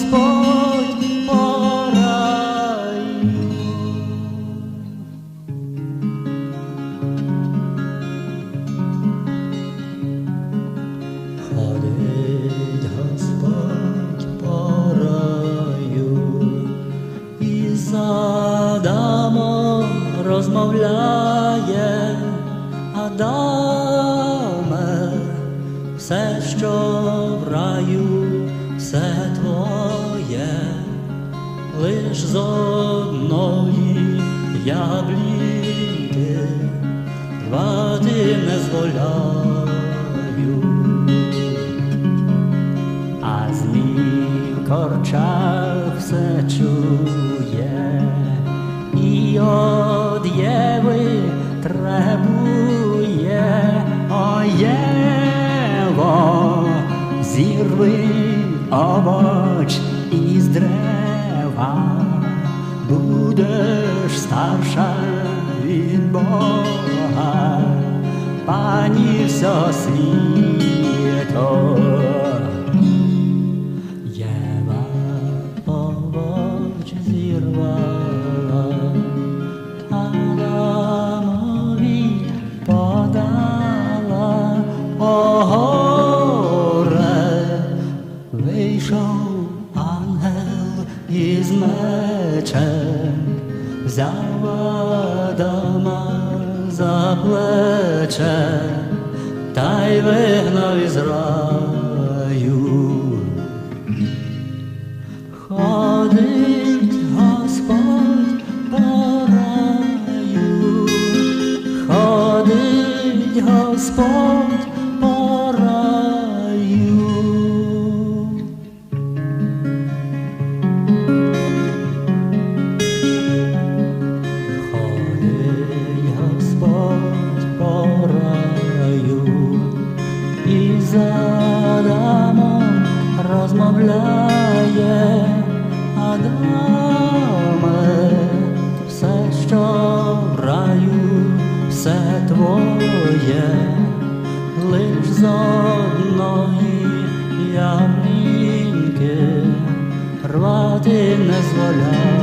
Господь пораю. Ходить Господь по раю, і з Адамом розмовляє Адаме, все, що в раю, все лиш з одної яблінки рвати не зволяю. А змій корчах все чує, і од Єви требує, о Єво, зірви овоч із древа, будеш старша від Бога, пані всього світу. Із мечем, взяв Адама за плече, та й вигнав із раю. Ходить Господь по раю, ходить Господь Адамом розмовляє Адаме, все, що в раю, все твоє, лиш з одної ямінки рвати не зволяє.